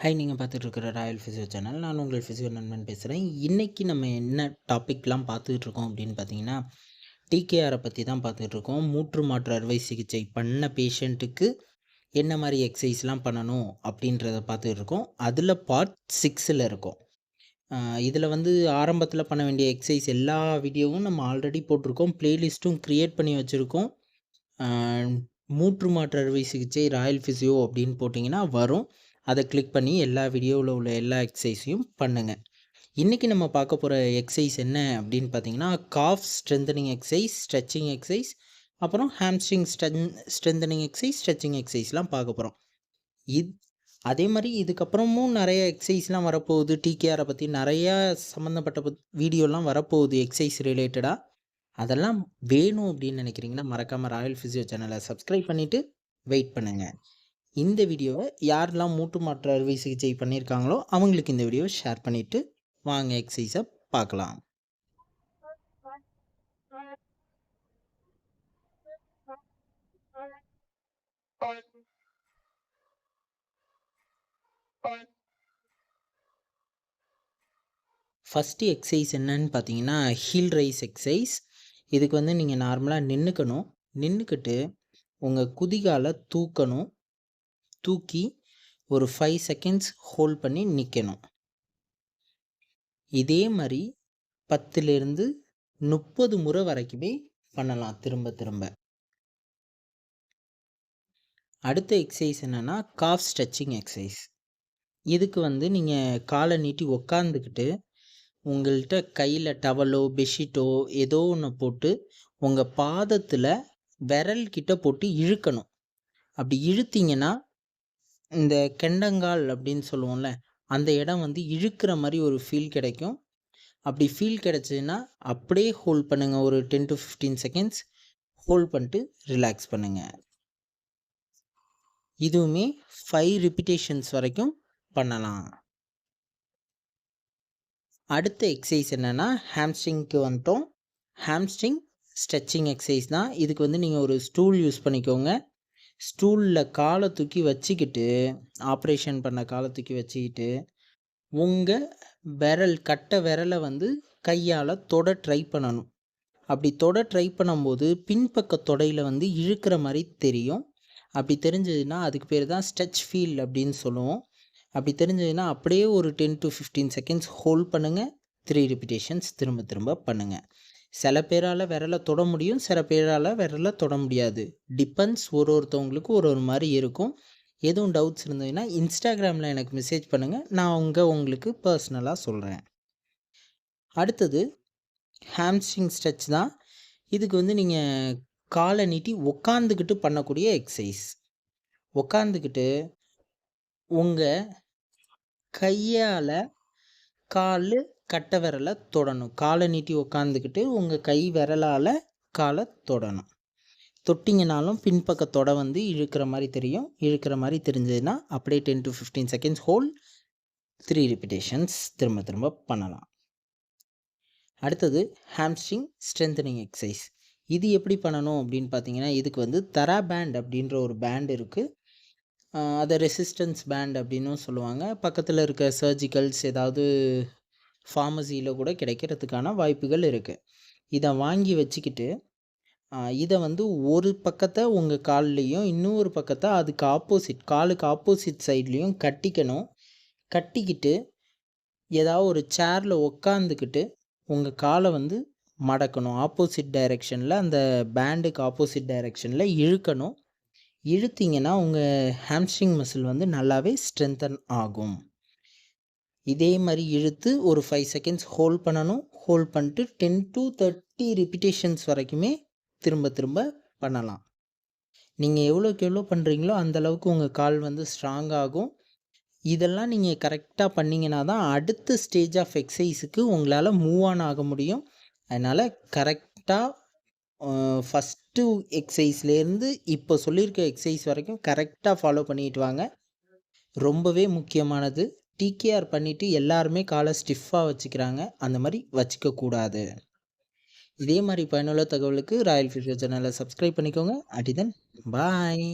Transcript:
High நீங்கள் பார்த்துட்டு இருக்கிற ராயல் ஃபிசியோ சேனல் நான் உங்கள் ஃபிசியோ நண்பன் பேசுகிறேன் இன்றைக்கி நம்ம என்ன டாபிக்லாம் பார்த்துட்டு இருக்கோம் அப்படின்னு பார்த்தீங்கன்னா டிகேஆரை பற்றி தான் பார்த்துட்டு இருக்கோம் மூற்று மாற்று அறுவை சிகிச்சை பண்ண பேஷண்ட்டுக்கு என்ன மாதிரி எக்ஸசைஸ்லாம் பண்ணணும் அப்படின்றத பார்த்துட்டு இருக்கோம் அதில் பார்ட் சிக்ஸில் இருக்கும். இதில் வந்து ஆரம்பத்தில் பண்ண வேண்டிய எக்ஸசைஸ் எல்லா வீடியோவும் நம்ம ஆல்ரெடி போட்டிருக்கோம். ப்ளேலிஸ்ட்டும் க்ரியேட் பண்ணி வச்சுருக்கோம். மூற்று மாற்று அறுவை சிகிச்சை ராயல் ஃபிசியோ அப்படின்னு போட்டிங்கன்னா வரும். அதை கிளிக் பண்ணி எல்லா வீடியோவில் உள்ள எல்லா எக்ஸசைஸையும் பண்ணுங்கள் இன்றைக்கி நம்ம பார்க்க போகிற எக்ஸசைஸ் என்ன அப்படின்னு பார்த்தீங்கன்னா calf strengthening exercise stretching exercise அப்புறம் ஹாம்ஸ்ட்ரிங் ஸ்ட்ரென் ஸ்ட்ரென்தனிங் எக்ஸசைஸ் ஸ்ட்ரெச்சிங் எக்ஸசைஸ்லாம் பார்க்க போகிறோம் இது அதே மாதிரி இதுக்கப்புறமும் நிறைய எக்ஸசைஸ்லாம் வரப்போகுது. டிகேஆரை பற்றி நிறையா சம்மந்தப்பட்ட வீடியோலாம் வரப்போகுது எக்ஸசைஸ் ரிலேட்டடாக அதெல்லாம் வேணும் அப்படின்னு நினைக்கிறீங்கன்னா மறக்காமல் ராயல் ஃபிசியோ சேனலை சப்ஸ்கிரைப் பண்ணிவிட்டு வெயிட் பண்ணுங்கள் இந்த வீடியோவை யாரெல்லாம் மூட்டு மாற்று அறுவை சிகிச்சை பண்ணியிருக்காங்களோ அவங்களுக்கு இந்த வீடியோவை ஷேர் பண்ணிவிட்டு வாங்க எக்ஸசைஸை பார்க்கலாம். ஃபஸ்ட்டு எக்ஸசைஸ் என்னன்னு பார்த்தீங்கன்னா ஹீல் ரைஸ் எக்ஸசைஸ் இதுக்கு வந்து நீங்கள் நார்மலாக நின்றுக்கணும் நின்றுக்கிட்டு உங்கள் குதிகாலை தூக்கணும். தூக்கி ஒரு ஃபைவ் செகண்ட்ஸ் ஹோல்ட் பண்ணி நிற்கணும் இதே மாதிரி பத்துலேருந்து முப்பது முறை வரைக்குமே பண்ணலாம் திரும்ப திரும்ப. அடுத்த எக்ஸசைஸ் என்னென்னா காஃப் ஸ்ட்ரெச்சிங் எக்ஸசைஸ் இதுக்கு வந்து நீங்கள் காலை நீட்டி உக்காந்துக்கிட்டு உங்கள்கிட்ட கையில் டவலோ பெட்ஷீட்டோ ஏதோ ஒன்று போட்டு உங்கள் பாதத்தில் விரல் கிட்ட போட்டு இழுக்கணும். அப்படி இழுத்தீங்கன்னா இந்த கெண்டங்கால் அப்படின்னு சொல்லுவோம்ல அந்த இடம் வந்து இழுக்கிற மாதிரி ஒரு ஃபீல் கிடைக்கும். அப்படி ஃபீல் கிடச்சின்னா அப்படியே ஹோல்ட் பண்ணுங்கள் ஒரு ten to fifteen seconds hold பண்ணிட்டு ரிலாக்ஸ் பண்ணுங்கள் இதுவுமே ஃபைவ் ரிப்பிட்டேஷன்ஸ் வரைக்கும் பண்ணலாம். அடுத்த எக்ஸசைஸ் என்னென்னா ஹாம்ஸ்ட்ரிங்க்கு வந்துட்டோம். ஹாம்ஸ்ட்ரிங் ஸ்ட்ரெச்சிங் எக்ஸசைஸ் தான். இதுக்கு வந்து நீங்கள் ஒரு ஸ்டூல் யூஸ் பண்ணிக்கோங்க. ஸ்டூலில் காலை தூக்கி வச்சுக்கிட்டு ஆப்ரேஷன் பண்ண காலை தூக்கி வச்சுக்கிட்டு உங்கள் விரல் கட்டை விரலை வந்து கையால் தொட ட்ரை பண்ணணும். அப்படி தொட ட்ரை பண்ணும்போது பின்பக்க தொடையில் வந்து இழுக்கிற மாதிரி தெரியும். அப்படி தெரிஞ்சதுன்னா அதுக்கு பேர் தான் ஸ்ட்ரெச் ஃபீல் அப்படின்னு சொல்லுவோம். அப்படி தெரிஞ்சதுன்னா அப்படியே ஒரு ten to fifteen seconds hold பண்ணுங்கள் த்ரீ ரிப்பிட்டேஷன்ஸ் திரும்ப திரும்ப பண்ணுங்கள் சில பேரால் விரலை தொட முடியும் சில பேரால் விரலை தொட முடியாது. டிபெண்ட்ஸ் ஒரு ஒருத்தவங்களுக்கு ஒரு ஒரு மாதிரி இருக்கும். எதுவும் டவுட்ஸ் இருந்ததுன்னா இன்ஸ்டாகிராமில் எனக்கு மெசேஜ் பண்ணுங்கள் நான் உங்கள் உங்களுக்கு பர்சனலாக சொல்கிறேன் அடுத்தது ஹாம்ஸ்ட்ரிங் ஸ்ட்ரெச் தான். இதுக்கு வந்து நீங்கள் காலை நீட்டி உக்காந்துக்கிட்டு பண்ணக்கூடிய எக்ஸசைஸ் உக்காந்துக்கிட்டு உங்கள் கையால் கால் கட்டை விரலை தொடணும். காலை நீட்டி உக்காந்துக்கிட்டு உங்கள் கை விரலால் காலை தொடணும். தொட்டிங்கனாலும் பின்பக்க தொடை வந்து இழுக்கிற மாதிரி தெரியும். இழுக்கிற மாதிரி தெரிஞ்சதுன்னா அப்படியே ten to fifteen seconds hold three repetitions திரும்ப திரும்ப பண்ணலாம். அடுத்தது ஹாம்ஸ்ட்ரிங் ஸ்ட்ரென்தனிங் எக்ஸசைஸ் இது எப்படி பண்ணணும் அப்படின்னு பார்த்தீங்கன்னா இதுக்கு வந்து தரா பேண்ட் அப்படின்ற ஒரு பேண்ட் இருக்குது அதை ரெசிஸ்டன்ஸ் பேண்ட் அப்படின்னும் சொல்லுவாங்க. பக்கத்தில் இருக்க சர்ஜிக்கல்ஸ் ஏதாவது ஃபார்மசியில் கூட கிடைக்கிறதுக்கான வாய்ப்புகள் இருக்குது இதை வாங்கி வச்சுக்கிட்டு இதை வந்து ஒரு பக்கத்தை உங்கள் கால்லையும் இன்னொரு பக்கத்தை அதுக்கு ஆப்போசிட் காலுக்கு ஆப்போசிட் சைட்லேயும் கட்டிக்கணும். கட்டிக்கிட்டு ஏதாவது ஒரு சேரில் உக்காந்துக்கிட்டு உங்கள் காலை வந்து மடக்கணும். ஆப்போசிட் டைரெக்ஷனில் அந்த பேண்டுக்கு ஆப்போசிட் டைரெக்ஷனில் இழுக்கணும். இழுத்திங்கன்னா உங்கள் ஹாம்ஸ்ட்ரிங் மசில் வந்து நல்லாவே ஸ்ட்ரென்தன் ஆகும். இதே மாதிரி இழுத்து ஒரு ஃபைவ் செகண்ட்ஸ் ஹோல்ட் பண்ணணும். ஹோல்ட் பண்ணிட்டு டென் டு தேர்ட்டி ரிப்பிட்டேஷன்ஸ் வரைக்குமே திரும்ப திரும்ப பண்ணலாம். நீங்கள் எவ்வளோக்கு எவ்வளோ பண்ணுறீங்களோ அந்தளவுக்கு உங்கள் கால் வந்து ஸ்ட்ராங் ஆகும். இதெல்லாம் நீங்கள் கரெக்டாக பண்ணிங்கன்னா தான் அடுத்த ஸ்டேஜ் ஆஃப் எக்ஸசைஸுக்கு உங்களால் மூவ் ஆன் ஆக முடியும். அதனால் கரெக்டாக ஃபஸ்ட்டு எக்ஸசைஸ்லேருந்து இப்போ சொல்லியிருக்க எக்ஸசைஸ் வரைக்கும் கரெக்டாக ஃபாலோ பண்ணிட்டு வாங்க. ரொம்பவே முக்கியமானது. டிகேஆர் பண்ணிவிட்டு எல்லாருமே காலை ஸ்டிஃபாக வச்சுக்கிறாங்க. அந்த மாதிரி வச்சுக்கக்கூடாது இதே மாதிரி பயனுள்ள தகவலுக்கு ராயல் ஃபியூச்சர் சேனலை சப்ஸ்கிரைப் பண்ணிக்கோங்க. அடிதன் பாய்